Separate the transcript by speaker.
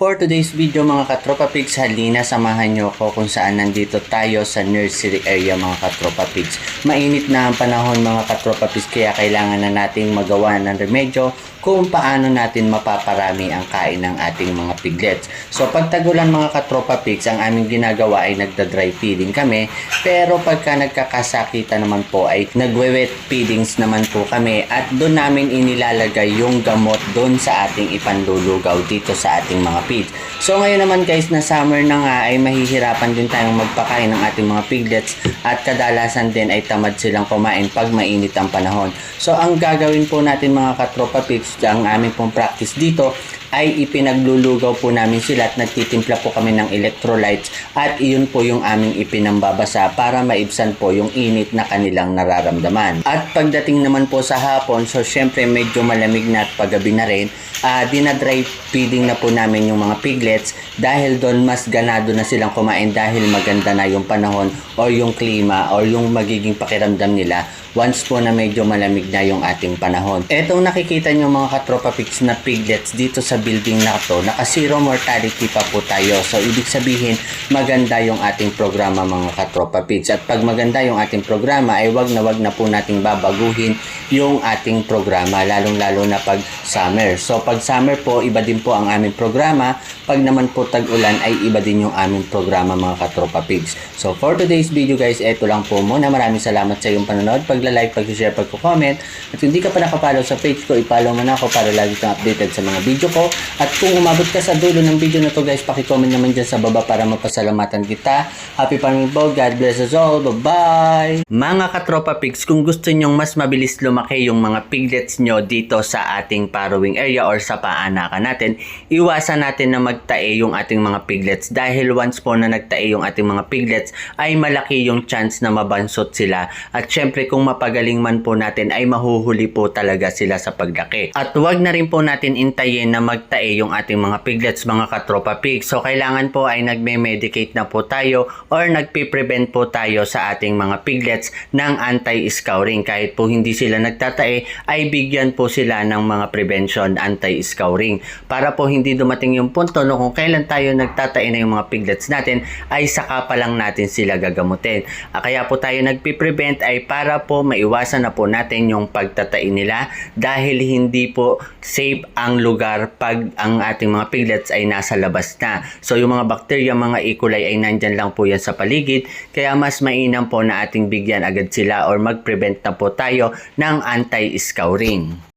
Speaker 1: For today's video mga katropa pigs, halina samahan nyo ako kung saan nandito tayo sa nursery area mga katropa pigs. Mainit na ang panahon mga katropa pigs kaya kailangan na nating magawa ng remedyo kung paano natin mapaparami ang kain ng ating mga piglets. So pagtagulan mga katropa pigs, ang aming ginagawa ay nagda-dry feeding kami pero pagka nagkakasakitan naman po ay nagwe-wet feedings naman po kami at doon namin inilalagay yung gamot doon sa ating ipanlulugaw dito sa ating mga pigs. So ngayon naman guys na summer na nga ay mahihirapan din tayong magpakain ng ating mga piglets at kadalasan din ay tamad silang kumain pag mainit ang panahon. So ang gagawin po natin mga katropa pigs, ang aming pong practice dito ay ipinaglulugaw po namin sila at nagtitimpla po kami ng electrolytes at iyon po yung aming ipinambabasa para maibsan po yung init na kanilang nararamdaman. At pagdating naman po sa hapon, so syempre medyo malamig na at paggabi na rin, uh, dinadry feeding na po namin yung mga piglets dahil doon mas ganado na silang kumain dahil maganda na yung panahon or yung klima or yung magiging pakiramdam nila once po na medyo malamig na yung ating panahon. Etong nakikita nyo mga katropa pigs na piglets dito sa building na to, naka zero mortality pa po tayo. So ibig sabihin maganda yung ating programa mga katropa pigs. At pag maganda yung ating programa ay wag na wag na po nating babaguhin yung ating programa lalong lalo na pag summer. So pag summer po iba din po ang aming programa. Pag naman po tag-ulan ay iba din yung aming programa mga katropa pigs. So for today's video guys, eto lang po muna. Maraming salamat sa iyong panonood. Pagla-like, pag-share, pag-comment. At kung hindi ka pa nakapollow sa page ko, ipollow mo na ako para lagi kang updated sa mga video ko. At kung umabot ka sa dulo ng video na to guys, pakicomment naman dyan sa baba para mapasalamatan kita. Happy farming po. God bless us all. Bye-bye! Mga katropa pigs, kung gusto nyong mas mabilis lumaki yung mga piglets nyo dito sa ating farrowing area or sa paanakan natin, iwasan natin na magtae yung ating mga piglets dahil once po na nagtae yung ating mga piglets ay malaki yung chance na mabansot sila at syempre kung mapagaling man po natin ay mahuhuli po talaga sila sa paglaki. At wag na rin po natin intayin na magtae yung ating mga piglets mga katropa pigs. So kailangan po ay nagme-medicate na po tayo or nagpe-prevent po tayo sa ating mga piglets ng anti-scouring. Kahit po hindi sila nagtatae ay bigyan po sila ng mga prevention anti-scouring para po hindi dumating yung punto no kung kailan tayo nagtatae na yung mga piglets natin ay saka pa lang natin sila gagamutin. Ah, kaya po tayo nagpi-prevent ay para po maiwasan na po natin yung pagtatae nila dahil hindi po safe ang lugar pag ang ating mga piglets ay nasa labas na. So yung mga bacteria, mga E. coli ay nandyan lang po yan sa paligid kaya mas mainam po na ating bigyan agad sila or mag-prevent na po tayo ng anti-scouring.